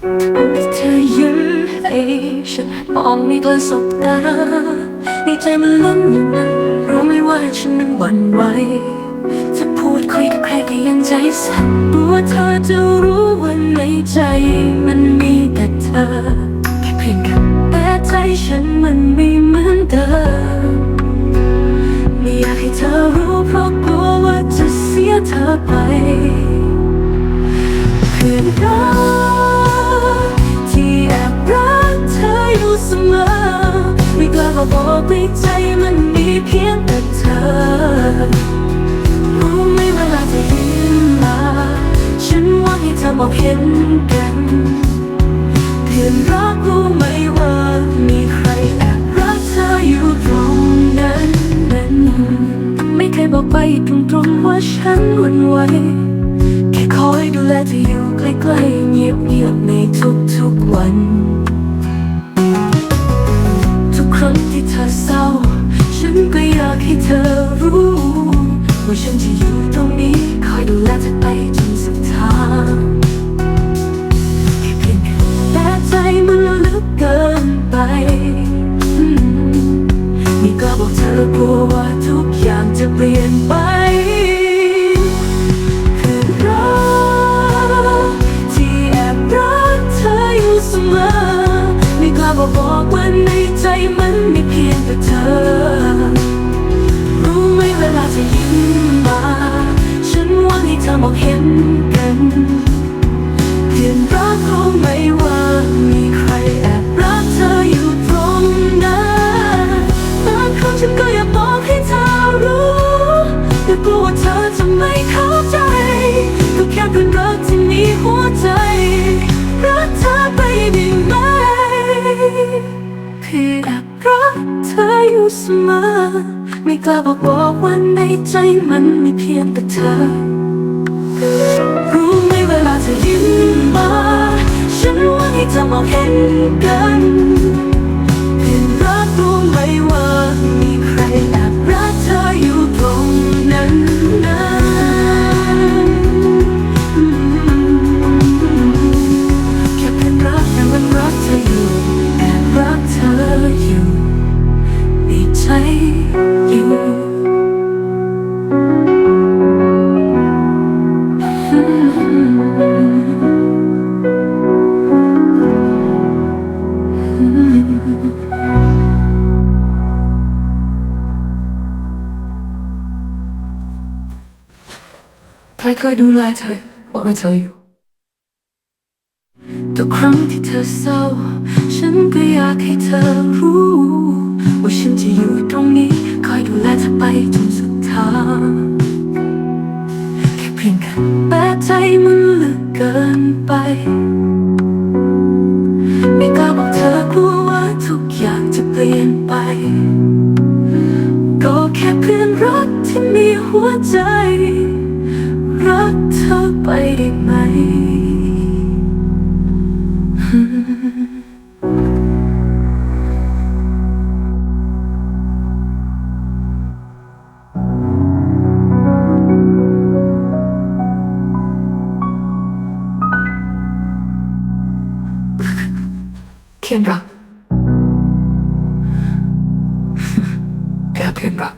เธอยิ้มให้ฉันมองไม่กล้าสบตาในใจมันลุ้นอยู่นั้นรู้ไหมว่าฉันนั้นหวั่นไหวจะพูดคุยกับใครก็ยังใจสั่นกลัวเธอจะรู้ว่าในใจมันมีแต่เธอแค่เพียงคำแต่ใจฉันมันไม่เหมือนเดิมไม่อยากให้เธอรู้เพราะกลัวว่าจะเสียเธอไปเพื่ กล้ามาบอกในใจมันมีเพียงแต่เธอ รู้ไหมเวลาเธอยิ้มมา ฉันหวังให้เธอมองเห็นกันเพื่อนรักรู้ไหมว่ามีใครแอบรักเธออยู่ตรงนั้นนั้นไม่เคยบอกไปตรงๆว่าฉันหวั่นไหวแค่คอยดูแลเธออยู่ใกล้ๆเงียบๆในทุกๆวัน ให้เธอรู้ว่าฉันจะอยู่ตรงนี้คอยดูแลเธอไปจนสุดทางแค่เพียงแต่ใจมันลึกเกินไปมนี่ก็บอกเธอกลัวว่าทุกอย่างจะเปลี่ยนไปคือรักที่แอบรักเธออยู่เสมอม่กล้าบอกบอกว่าในใจมันมีเพียงแต่เธอ เธอมองเห็นกันเพื่อนรักรู้ไหมว่ามีใครแอบรักเธออยู่ตรงนั้นบางครั้งฉันก็อยากบอกให้เธอรู้แต่กลัวว่าเธอจะไม่เข้าใจก็แค่เพื่อนรักที่มีหัวใจ รักเธอไปได้ไหมพี่แอบรักเธออยู่เสมอไม่กล้าบอกบอกว่าในใจมันมีเพียงแต่เธอ รู้ไหมเวลาเธอยิ้มมา ฉันหวังให้เธอมองเห็นกัน ครเคยดูแลเธอบอกว่าเธออยู่ทุกครั้งที่เธอเศร้า ฉันก็อยากให้เธอรู้ ว่าฉันจะอยู่ตรงนี้ คอยดูแลเธอไปจนสุดทางแค่เพียงแค่แต่ใจมันลึกเกินไป ไม่กล้าบอกเธอกลัวว่าทุกอย่างจะเปลี่ยนไป ก็แค่เพื่อนรักที่มีหัวใจ รักเธอไปได้ไหม เขียนรักแค่เพียงรัก